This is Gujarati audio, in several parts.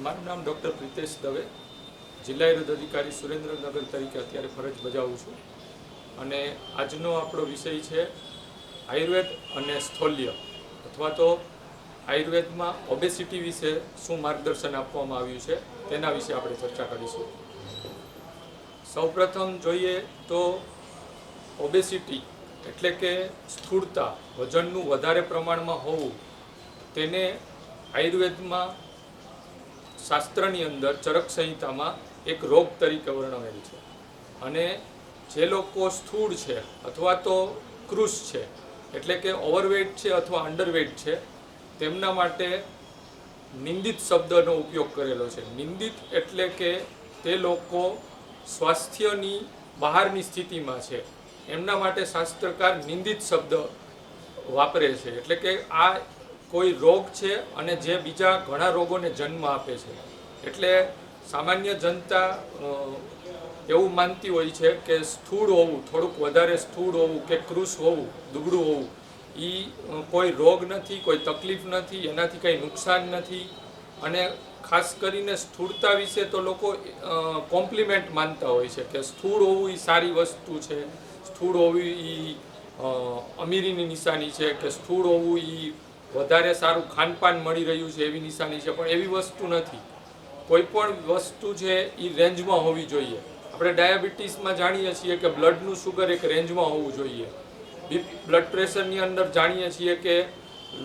મારું નામ ડૉક્ટર પ્રિતેશ દવે. જિલ્લા આયુર્વેદ અધિકારી સુરેન્દ્રનગર તરીકે અત્યારે ફરજ બજાવું છું. અને આજનો આપણો વિષય છે આયુર્વેદ અને સ્થૌલ્ય. અથવા તો આયુર્વેદમાં ઓબેસિટી વિશે શું માર્ગદર્શન આપવામાં આવ્યું છે, તેના વિશે આપણે ચર્ચા કરીશું. સૌપ્રથમ જોઈએ તો ઓબેસિટી એટલે કે સ્થૂળતા, વજનનું વધારે પ્રમાણમાં હોવું, તેને આયુર્વેદમાં શાસ્ત્રની અંદર ચરક સંહિતામાં એક રોગ તરીકે વર્ણવેલ છે. અને જે લોકો સ્થૂળ છે અથવા તો ક્રુશ છે, એટલે કે ઓવરવેટ છે અથવા અંડરવેટ છે, તેમના માટે નિંદિત શબ્દનો ઉપયોગ કરેલો છે. નિંદિત એટલે કે તે લોકો સ્વાસ્થ્યની બહારની સ્થિતિમાં છે. એમના માટે શાસ્ત્રકાર નિંદિત શબ્દ વાપરે છે. એટલે કે આ કોઈ રોગ છે અને જે બીજા ઘણા રોગોને જન્મ આપે છે. એટલે સામાન્ય જનતા એવું માનતી હોય છે કે સ્થૂળ હોવું, થોડુંક વધારે સ્થૂળ હોવું કે કૃશ હોવું, દુબળું હોવું એ કોઈ રોગ નથી, કોઈ તકલીફ નથી, એનાથી કંઈ નુકસાન નથી. અને ખાસ કરીને સ્થૂળતા વિશે તો લોકો કોમ્પ્લિમેન્ટ માનતા હોય છે કે સ્થૂળ હોવું એ સારી વસ્તુ છે. સ્થૂળ હોવું એ અમીરીની નિશાની છે કે સ્થૂળ હોવું એ વધારે સારું ખાનપાન મળી રહ્યું છે એવી નિશાની છે, પણ એવી વસ્તુ નથી. કોઈ પણ વસ્તુ છે એ રેન્જમાં હોવી જોઈએ. આપણે ડાયાબિટીસમાં જાણીએ છીએ કે બ્લડનું શુગર એક રેન્જમાં હોવું જોઈએ. બ્લડ પ્રેશરની અંદર જાણીએ છીએ કે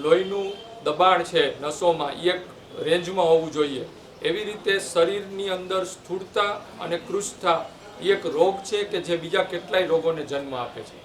લોહીનું દબાણ છે નસોમાં એ એક રેન્જમાં હોવું જોઈએ. એવી રીતે શરીરની અંદર સ્થૂળતા અને કૃષ્ઠતા એ એક રોગ છે કે જે બીજા કેટલાય રોગોને જન્મ આપે છે.